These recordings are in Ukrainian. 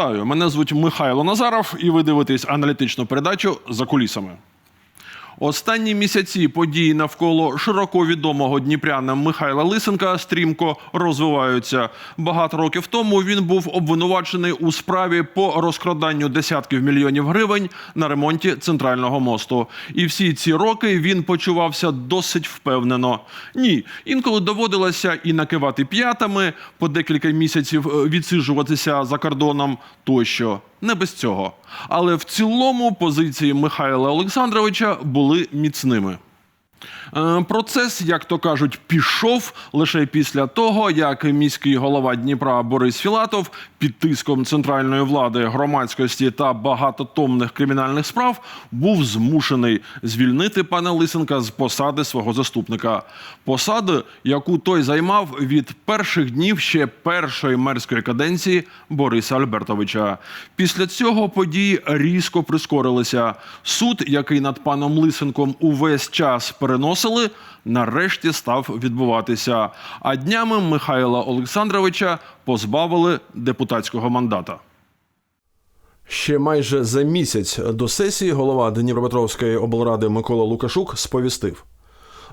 Вітаю! Мене звуть Михайло Назаров, і ви дивитесь аналітичну передачу за кулісами. Останні місяці події навколо широко відомого дніпрянам Михайла Лисенка стрімко розвиваються. Багато років тому він був обвинувачений у справі по розкраданню десятків мільйонів гривень на ремонті центрального мосту. І всі ці роки він почувався досить впевнено. Ні, інколи доводилося і накивати п'ятами, по декілька місяців е, відсиджуватися за кордоном тощо. Не без цього. Але в цілому позиції Михайла Олександровича були міцними. Е, Процес, як то кажуть, пішов лише після того, як міський голова Дніпра Борис Філатов під тиском центральної влади, громадськості та багатотомних кримінальних справ був змушений звільнити пана Лисенка з посади свого заступника. Посади, яку той займав від перших днів ще першої мерської каденції Бориса Альбертовича. Після цього події різко прискорилися. Суд, який над паном Лисенком увесь час переносили, нарешті став відбуватися. А днями Михайла Олександровича позбавили депутатського мандата. Ще майже за місяць до сесії голова Дніпропетровської облради Микола Лукашук сповістив.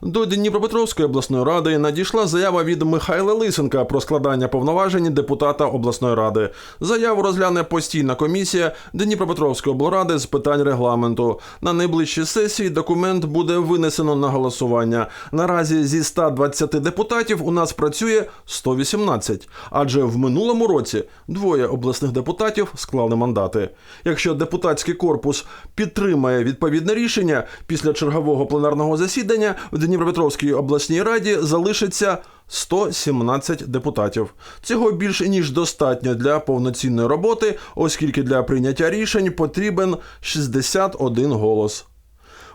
До Дніпропетровської обласної ради надійшла заява від Михайла Лисенка про складання повноважень депутата обласної ради. Заяву розгляне постійна комісія Дніпропетровської облради з питань регламенту. На найближчій сесії документ буде винесено на голосування. Наразі зі 120 депутатів у нас працює 118, адже в минулому році двоє обласних депутатів склали мандати. Якщо депутатський корпус підтримає відповідне рішення після чергового пленарного засідання в Дніпропетровській обласній раді залишиться 117 депутатів. Цього більш ніж достатньо для повноцінної роботи, оскільки для прийняття рішень потрібен 61 голос.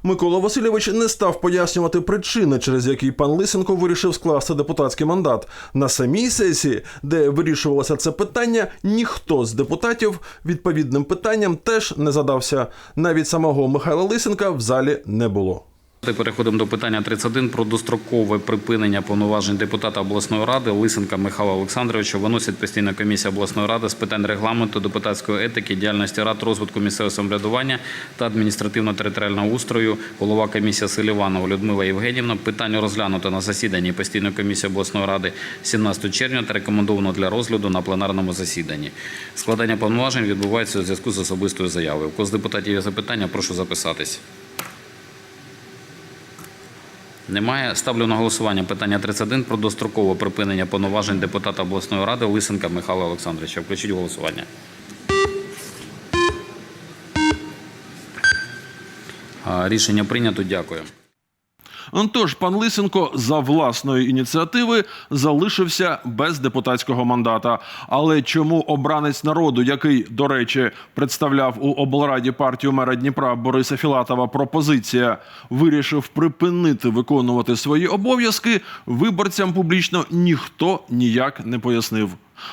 Микола Васильович не став пояснювати причини, через які пан Лисенко вирішив скласти депутатський мандат. На самій сесії, де вирішувалося це питання, ніхто з депутатів відповідним питанням теж не задався. Навіть самого Михайла Лисенка в залі не було. Переходимо до питання 31 про дострокове припинення повноважень депутата обласної ради Лисенка Михайла Олександровича виносить постійна комісія обласної ради з питань регламенту, депутатської етики, діяльності рад, розвитку місцевого самоврядування та адміністративно-територіального устрою, голова комісії Селіванова Людмила Євгенівна. Питання розглянуто на засіданні постійної комісії обласної ради 17 червня та рекомендовано для розгляду на пленарному засіданні. Складання повноважень відбувається у зв'язку з особистою заявою. У кого з депутатів є запитання, прошу записатись. Немає. Ставлю на голосування питання 31 про дострокове припинення повноважень депутата обласної ради Лисенка Михайла Олександровича. Включіть голосування. Рішення прийнято. Дякую. Тож пан Лисенко за власної ініціативи залишився без депутатського мандата. Але чому обранець народу, який, до речі, представляв у облраді партію мера Дніпра Бориса Філатова, пропозиція вирішив припинити виконувати свої обов'язки, виборцям публічно ніхто ніяк не пояснив.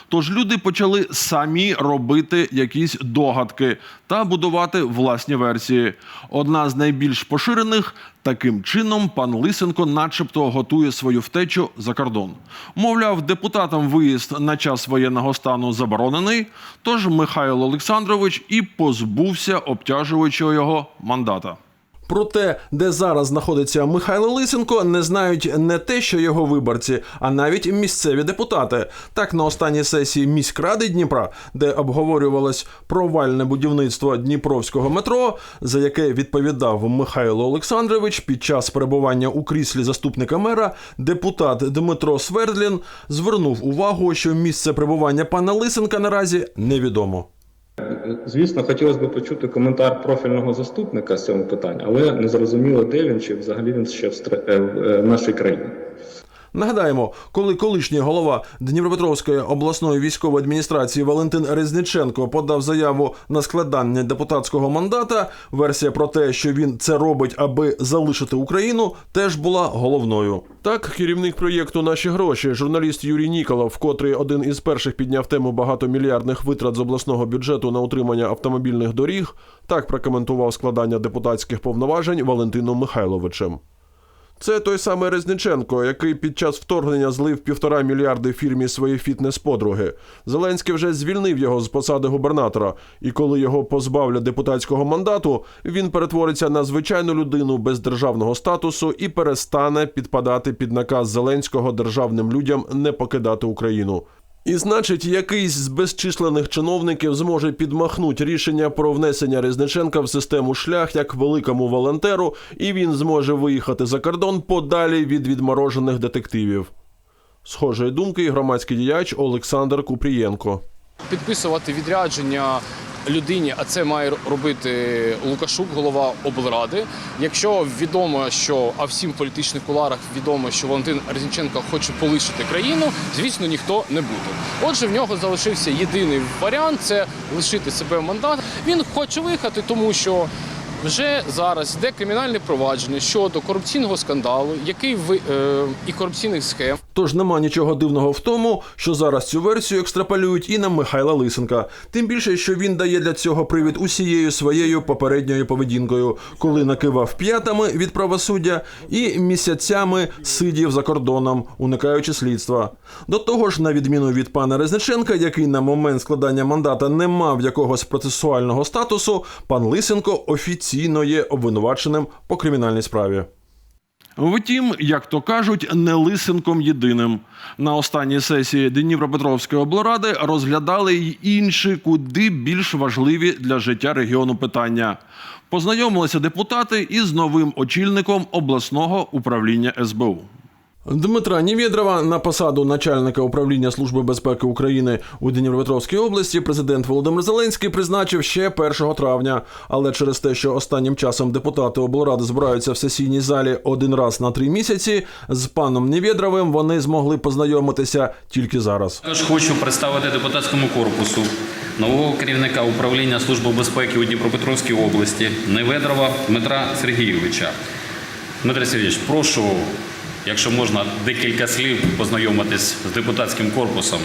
Тож люди почали самі робити якісь догадки та будувати власні версії. Одна з найбільш поширених таким чином пан Лисенко, начебто, готує свою втечу за кордон. Мовляв, депутатам виїзд на час воєнного стану заборонений. Тож Михайло Олександрович і позбувся обтяжуючого його мандата. Про те, де зараз знаходиться Михайло Лисенко, не знають не те, що його виборці, а навіть місцеві депутати. Так, на останній сесії міськради Дніпра, де обговорювалось провальне будівництво Дніпровського метро, за яке відповідав Михайло Олександрович під час перебування у кріслі заступника мера, депутат Дмитро Свердлін звернув увагу, що місце перебування пана Лисенка наразі невідомо. Звісно, хотілося б почути коментар профільного заступника з цього питання, але не зрозуміло, де він чи взагалі він ще в, е, е, нашій країні. Нагадаємо, коли колишній голова Дніпропетровської обласної військової адміністрації Валентин Резниченко подав заяву на складання депутатського мандата, версія про те, що він це робить, аби залишити Україну, теж була головною. Так, керівник проєкту Наші гроші, журналіст Юрій Ніколов, котрий один із перших підняв тему багатомільярдних витрат з обласного бюджету на утримання автомобільних доріг, так прокоментував складання депутатських повноважень Валентином Михайловичем. Це той самий Резниченко, який під час вторгнення злив півтора мільярди фірмі свої фітнес-подруги. Зеленський вже звільнив його з посади губернатора, і коли його позбавлять депутатського мандату, він перетвориться на звичайну людину без державного статусу і перестане підпадати під наказ Зеленського державним людям не покидати Україну. І значить, якийсь з безчисленних чиновників зможе підмахнути рішення про внесення Резниченка в систему шлях як великому волонтеру, і він зможе виїхати за кордон подалі від відморожених детективів. Схожої думки громадський діяч Олександр Купрієнко. підписувати відрядження людині, а це має робити Лукашук, голова облради. Якщо відомо, що а всім політичних куларах відомо, що Валентин Резніченко хоче полишити країну, звісно, ніхто не буде. Отже, в нього залишився єдиний варіант це лишити себе мандат. Він хоче виїхати, тому що. Вже зараз йде кримінальне провадження щодо корупційного скандалу, який ви е, і корупційних схем. Тож нема нічого дивного в тому, що зараз цю версію екстраполюють і на Михайла Лисенка. Тим більше, що він дає для цього привід усією своєю попередньою поведінкою, коли накивав п'ятами від правосуддя і місяцями сидів за кордоном, уникаючи слідства. До того ж, на відміну від пана Резниченка, який на момент складання мандата не мав якогось процесуального статусу, пан Лисенко офіційно є обвинуваченим по кримінальній справі. Втім, як то кажуть, не лисенком єдиним. На останній сесії Дніпропетровської облради розглядали й інші, куди більш важливі для життя регіону питання. Познайомилися депутати із новим очільником обласного управління СБУ. Дмитра Нівєдрова на посаду начальника управління Служби безпеки України у Дніпропетровській області президент Володимир Зеленський призначив ще 1 травня. Але через те, що останнім часом депутати облради збираються в сесійній залі один раз на три місяці, з паном Нівєдровим вони змогли познайомитися тільки зараз. Також хочу представити депутатському корпусу нового керівника управління Служби безпеки у Дніпропетровській області Неведрова Дмитра Сергійовича. Дмитро Сергійович, прошу, якщо можна, декілька слів познайомитись з депутатським корпусом.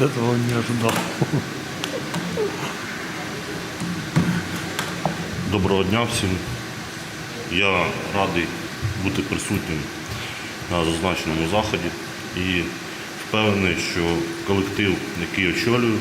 Этого не ожидал. Доброго дня всім. Я радий бути присутнім на зазначеному заході і впевнений, що колектив, який очолюю,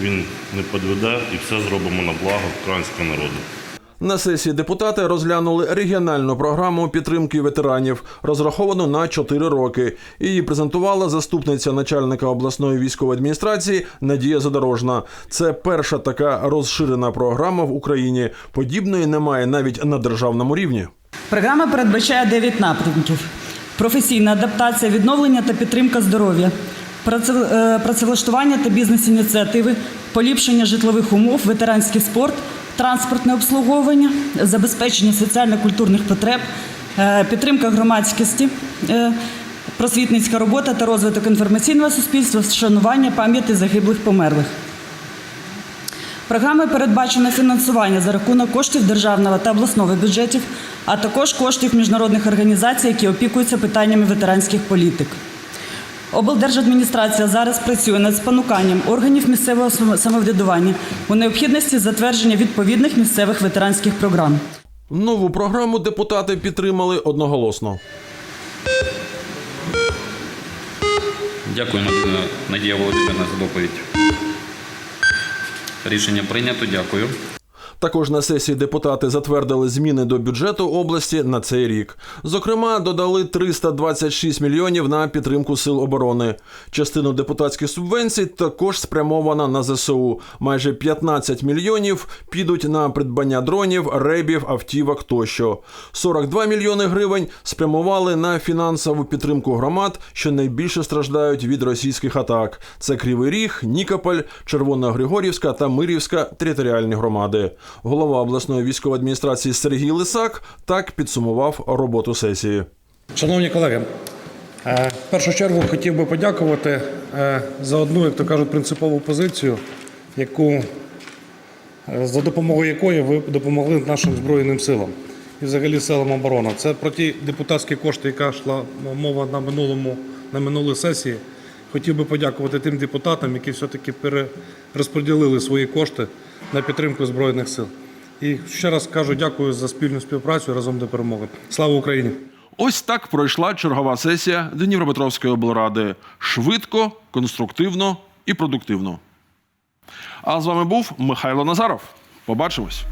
він не підведе і все зробимо на благо українського народу. На сесії депутати розглянули регіональну програму підтримки ветеранів, розраховану на 4 роки. Її презентувала заступниця начальника обласної військової адміністрації Надія Задорожна. Це перша така розширена програма в Україні. Подібної немає навіть на державному рівні. Програма передбачає 9 напрямків: професійна адаптація, відновлення та підтримка здоров'я, працевлаштування та бізнес-ініціативи, поліпшення житлових умов, ветеранський спорт, транспортне обслуговування, забезпечення соціально-культурних потреб, е, підтримка громадськості. е, Просвітницька робота та розвиток інформаційного суспільства, вшанування пам'яті загиблих померлих. Програмою передбачено фінансування за рахунок коштів державного та обласного бюджетів, а також коштів міжнародних організацій, які опікуються питаннями ветеранських політик. Облдержадміністрація зараз працює над спонуканням органів місцевого самоврядування у необхідності затвердження відповідних місцевих ветеранських програм. Нову програму депутати підтримали одноголосно. Дякую, Надія- Володимирівна, за доповідь. Рішення прийнято. Дякую. Також на сесії депутати затвердили зміни до бюджету області на цей рік. Зокрема, додали 326 мільйонів на підтримку сил оборони. Частину депутатських субвенцій також спрямована на ЗСУ. Майже 15 мільйонів підуть на придбання дронів, ребів, автівок тощо. 42 мільйони гривень спрямували на фінансову підтримку громад, що найбільше страждають від російських атак. Це Кривий Ріг, Нікополь, Червоногригорівська та Мирівська територіальні громади. Голова обласної військової адміністрації Сергій Лисак так підсумував роботу сесії. Шановні колеги, е, в першу чергу хотів би подякувати е, за одну, як то кажуть, принципову позицію, яку, е, за допомогою якої ви допомогли нашим Збройним силам і взагалі силам оборони. Це про ті депутатські кошти, яка йшла мова на минулому на минулій сесії. Хотів би подякувати тим депутатам, які все-таки перерозподілили свої кошти на підтримку Збройних сил. І ще раз кажу дякую за спільну співпрацю разом до перемоги. Слава Україні! Ось так пройшла чергова сесія Дніпропетровської облради швидко, конструктивно і продуктивно. А з вами був Михайло Назаров. Побачимось.